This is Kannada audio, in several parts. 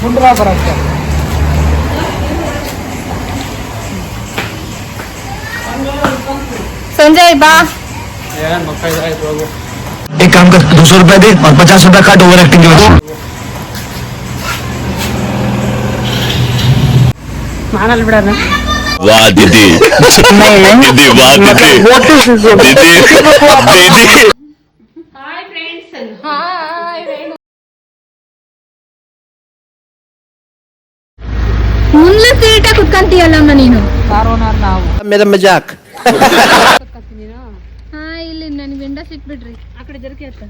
ಗುಂಡ್ರಾ ಬರುತ್ತೆ संजय बा ಏನ್ ಮಕ್ಕ ಇದಾಯ್ತು ಹೋಗು एक काम कर दो सौ रुपए दे और पचास रुपए काट ओवर एक्टिंग की वजह से ನಾನಲ್ಲಿ ಬಿಡೋಣ वाह दीदी दीदी वाह दीदी दीदी दीदी ಸುಮ್ನೆ ಸೀಟ ಕುತ್ಕಂತೀಯಲ್ಲಮ್ಮ ನೀನು. ಮೇಡಮ್ ಮಜಾಕ್. ಹಾ ಇಲ್ಲಿ ನನ್ ಗಂಡ ಸಿಕ್ಬಿಡ್ರಿ. ಆ ಕಡೆ ಜರ್ಕಿ ಅತ್ತ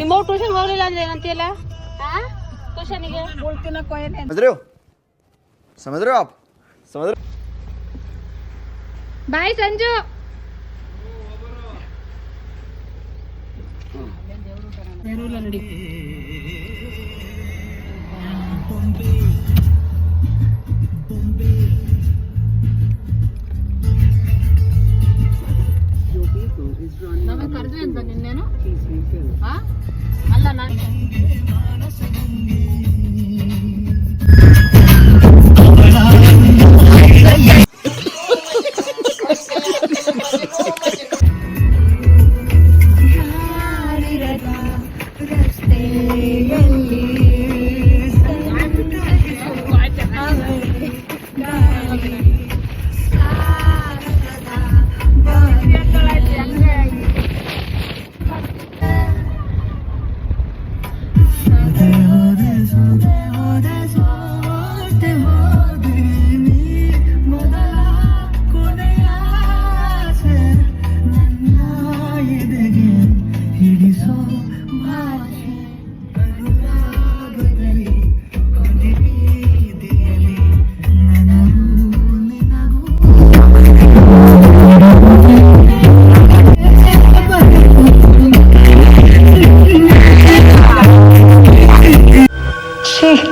ನಿಮ್ಮ ಟ್ಯೂಷನ್ ಹೋಗ್ಲಿಲ್ಲ ಅಂದ್ರೆ ಏನಂತೀಯಲ್ಲ? ಟ್ಯೂಷನ್ಗೆ ಸಮದ್ರೋ. ಸಮದ್ರೋ. ಬಾಯ್ ಸಂಜು. ಇಲ್ಲ ನಡಿ. ನಾವೇ ಕರೆದ್ವಿ ಅಂತ ನಿನ್ನೇನು? ಅಲ್ಲ ನಾನು Amém. ছি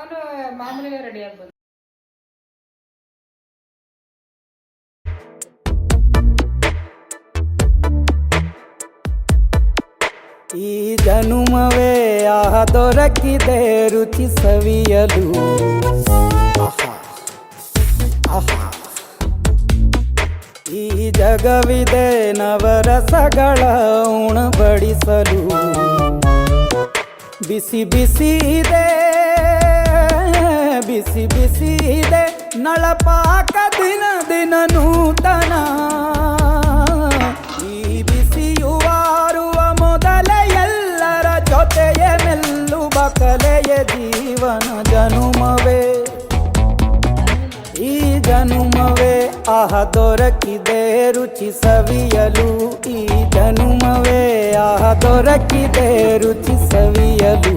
ಅವನು ಮಾಮೂಲಿ ರೆಡಿ ಆಗ್ಬೋದು. ಈ ಜನುಮವೇ ಆಹ ದೊರಕಿದೆ ರುಚಿ ಸವಿಯಲು. ಈ ಜಗವಿದೆ ನವರಸಗಳ ಉಣಬಡಿಸಲು. ಬಿಸಿ ಬಿಸಿ ಇದೆ ಬಿಸಿ ಬಿಸಿ ನಳಪಾಕ ದಿನ ದಿನ ನೂತನ. ಈ ಬಿಸಿಯುವಾರುವ ಮೊದಲ ಎಲ್ಲರ ಜೊತೆಯ ನಿಲ್ಲುವ ಕಲೆಯ ಜೀವನ ಜನುಮವೇ. ಈ ಜನುಮವೇ ಆಹ ದೊರಕಿದೆ ರುಚಿ ಸವಿಯಲು ಈ ಜನುಮವೇ. ಆಹ ದೊರಕಿದೆ ರುಚಿ ಸವಿಯಲು